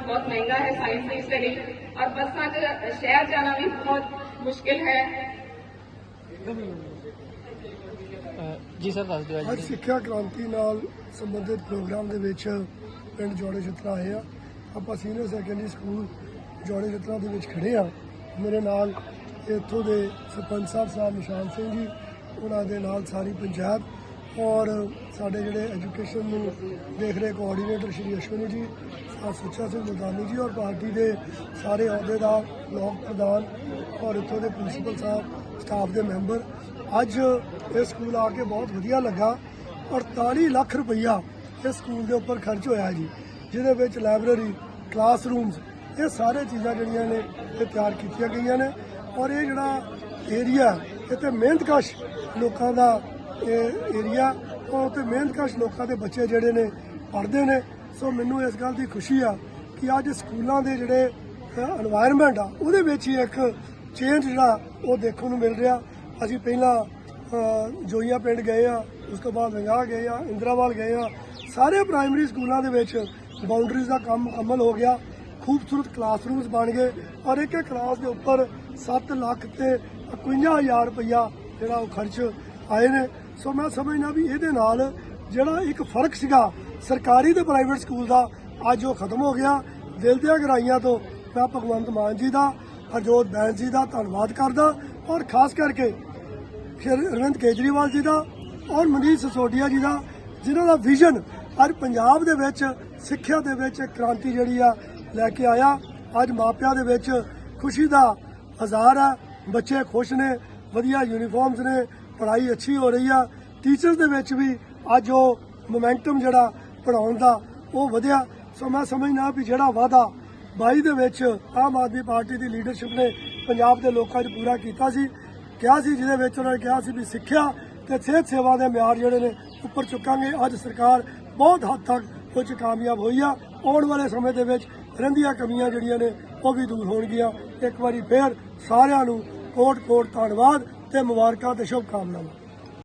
ਬਹੁਤ ਮਹਿੰਗਾ ਹੈ ਸਾਇੰਸ ਦੀ ਸਟੱਡੀ ਔਰ ਬੱਸਾਂ 'ਚ ਸ਼ਹਿਰ ਜਾਣਾ ਵੀ ਬਹੁਤ ਮੁਸ਼ਕਿਲ ਹੈ। ਅਹ ਜੀ ਸਰ ਦੱਸ ਦਿਓ ਅੱਜ ਸਿੱਖਿਆ ਕ੍ਰਾਂਤੀ ਨਾਲ ਸੰਬੰਧਿਤ ਪ੍ਰੋਗਰਾਮ ਦੇ ਵਿੱਚ ਪਿੰਡ ਜੋੜੇ ਚਿੱਤਰਾ ਆਏ ਆ। ਆਪਾਂ ਸੀਨੀਅਰ ਸੈਕੰਡਰੀ ਸਕੂਲ ਜੋੜੇ ਚਿੱਤਰਾ ਦੇ ਵਿੱਚ ਖੜੇ ਆ। ਮੇਰੇ ਨਾਲ ਇੱਥੋਂ ਦੇ ਸਰਪੰਚ ਸਾਹਿਬ ਸਾਹਿਬ ਨਿਸ਼ਾਨ ਸਿੰਘ ਜੀ ਉਹਨਾਂ ਦੇ ਨਾਲ ਸਾਰੀ ਪੰਚਾਇਤ ਔਰ ਸਾਡੇ ਜਿਹੜੇ ਐਜੂਕੇਸ਼ਨ ਨੂੰ ਦੇਖ ਰਹੇ ਕੋਆਰਡੀਨੇਟਰ ਸ਼੍ਰੀ ਅਸ਼ਵਨੀ ਜੀ ਸਾਹਿਬ ਸੁੱਚਾ ਸਿੰਘ ਮੁਲਤਾਨੀ ਜੀ ਔਰ ਪਾਰਟੀ ਦੇ ਸਾਰੇ ਅਹੁਦੇਦਾਰ ਬਲਾਕ ਪ੍ਰਧਾਨ ਔਰ ਇੱਥੋਂ ਦੇ ਪ੍ਰਿੰਸੀਪਲ ਸਾਹਿਬ ਸਟਾਫ ਦੇ ਮੈਂਬਰ ਅੱਜ ਇਹ ਸਕੂਲ ਆ ਕੇ ਬਹੁਤ ਵਧੀਆ ਲੱਗਾ। 48 ਲੱਖ ਰੁਪਈਆ ਇਸ ਸਕੂਲ ਦੇ ਉੱਪਰ ਖਰਚ ਹੋਇਆ ਜੀ, ਜਿਹਦੇ ਵਿੱਚ ਲਾਇਬ੍ਰੇਰੀ ਕਲਾਸਰੂਮਸ ਇਹ ਸਾਰੇ ਚੀਜ਼ਾਂ ਜਿਹੜੀਆਂ ਨੇ ਇਹ ਤਿਆਰ ਕੀਤੀਆਂ ਗਈਆਂ ਨੇ। ਔਰ ਇਹ ਜਿਹੜਾ ਏਰੀਆ ਇੱਥੇ ਤੇ ਮਿਹਨਤਕਸ਼ ਲੋਕਾਂ ਦਾ ਇਹ ਏਰੀਆ ਉਹ ਤੇ ਮਿਹਨਤਕਸ਼ ਲੋਕਾਂ ਦੇ ਬੱਚੇ ਜਿਹੜੇ ਨੇ, ਪੜ੍ਹਦੇ ਨੇ। ਸੋ ਮੈਨੂੰ ਇਸ ਗੱਲ ਦੀ ਖੁਸ਼ੀ ਆ ਕਿ ਅੱਜ ਸਕੂਲਾਂ ਦੇ ਜਿਹੜੇ এনवायरमेंट ਆ, ਉਹਦੇ ਵਿੱਚ ਹੀ ਇੱਕ ਚੇਂਜ ਜਿਹੜਾ ਉਹ ਦੇਖਣ ਨੂੰ ਮਿਲ ਰਿਹਾ। ਅਸੀਂ ਪਹਿਲਾਂ ਜੋਈਆ ਪਿੰਡ ਗਏ ਆ, ਉਸ ਤੋਂ ਬਾਅਦ ਵੰਗਾ ਗਏ ਆ, ਇੰਦਰਾਵਾਲ ਗਏ ਆ। ਸਾਰੇ ਪ੍ਰਾਇਮਰੀ ਸਕੂਲਾਂ ਦੇ ਵਿੱਚ ਬਾਉਂਡਰੀਜ਼ ਦਾ ਕੰਮ ਮੁਕੰਮਲ ਹੋ ਗਿਆ। ਖੂਬਸੂਰਤ ਕਲਾਸਰੂਮਸ ਬਣ ਗਏ ਔਰ ਇੱਕ ਇੱਕ ਕਲਾਸ ਦੇ ਉੱਪਰ 7 ਲੱਖ ਤੇ 51000 ਰੁਪਇਆ ਜਿਹੜਾ ਉਹ ਖਰਚ ਆਏ ਨੇ। ਸੋ ਮੈਂ ਸਮਝਣਾ ਵੀ ਇਹਦੇ ਨਾਲ ਜਿਹੜਾ ਇੱਕ ਫ਼ਰਕ ਸੀਗਾ, ਸਰਕਾਰੀ ਤੇ ਪ੍ਰਾਈਵੇਟ ਸਕੂਲ ਦਾ, ਅੱਜ ਉਹ ਖਤਮ ਹੋ ਗਿਆ। ਦਿਲ ਦੀਆਂ ਗਰਾਈਆਂ ਤੋਂ ਮੈਂ ਭਗਵੰਤ ਮਾਨ ਜੀ ਦਾ, ਹਰਜੋਤ ਬੈਂਸ ਜੀ ਦਾ ਧੰਨਵਾਦ ਕਰਦਾ। ਔਰ ਖਾਸ ਕਰਕੇ ਸ਼੍ਰੀ ਅਰਵਿੰਦ ਕੇਜਰੀਵਾਲ ਜੀ ਦਾ ਔਰ ਮਨੀਸ਼ ਸਸੋਡੀਆ ਜੀ ਦਾ, ਜਿਨ੍ਹਾਂ ਦਾ ਵਿਜ਼ਨ ਅੱਜ ਪੰਜਾਬ ਦੇ ਵਿੱਚ, ਸਿੱਖਿਆ ਦੇ ਵਿੱਚ ਕ੍ਰਾਂਤੀ ਜਿਹੜੀ ਆ ਲੈ ਕੇ ਆਇਆ। ਅੱਜ ਮਾਪਿਆਂ ਦੇ ਵਿੱਚ ਖੁਸ਼ੀ ਦਾ ਹਜ਼ਾਰ ਆ। ਬੱਚੇ ਖੁਸ਼ ਨੇ, ਵਧੀਆ ਯੂਨੀਫਾਰਮਸ ਨੇ ਪੜ੍ਹਾਈ ਅੱਛੀ ਹੋ ਰਹੀ ਆ। ਟੀਚਰਸ ਦੇ ਵਿੱਚ ਵੀ ਅੱਜ ਉਹ ਮੋਮੈਂਟਮ ਜਿਹੜਾ ਪੜਾਉਣ ਦਾ ਉਹ ਵਧਿਆ। ਸੋ ਮੈਂ ਸਮਝਦਾ ਵੀ ਜਿਹੜਾ ਵਾਅਦਾ 22 ਦੇ ਵਿੱਚ ਆਮ ਆਦਮੀ ਪਾਰਟੀ ਦੀ ਲੀਡਰਸ਼ਿਪ ਨੇ ਪੰਜਾਬ ਦੇ ਲੋਕਾਂ 'ਚ ਪੂਰਾ ਕੀਤਾ ਸੀ, ਕਿਹਾ ਸੀ, ਜਿਹਦੇ ਵਿੱਚ ਉਹਨਾਂ ਨੇ ਕਿਹਾ ਸੀ ਵੀ ਸਿੱਖਿਆ ਤੇ ਸਿਹਤ ਸੇਵਾ ਦੇ ਮਿਆਰ ਜਿਹੜੇ ਨੇ ਉੱਪਰ ਚੁੱਕਾਂਗੇ। ਅੱਜ ਸਰਕਾਰ ਬਹੁਤ ਹੱਦ ਤੱਕ ਉਹ 'ਚ ਕਾਮਯਾਬ ਹੋਈ ਆ। ਆਉਣ ਵਾਲੇ ਸਮੇਂ ਦੇ ਵਿੱਚ ਰਹਿੰਦੀਆਂ ਕਮੀਆਂ ਜਿਹੜੀਆਂ ਨੇ ਉਹ ਵੀ ਦੂਰ ਹੋਣਗੀਆਂ। ਇੱਕ ਵਾਰੀ ਫੇਰ ਸਾਰਿਆਂ ਨੂੰ ਕੋਟ ਕੋਟ ਧੰਨਵਾਦ। ਤੇ ਮੁਬਾਰਕਾਂ ਤੇ ਸ਼ੁਭ ਕਾਮਨਾਵਾਂ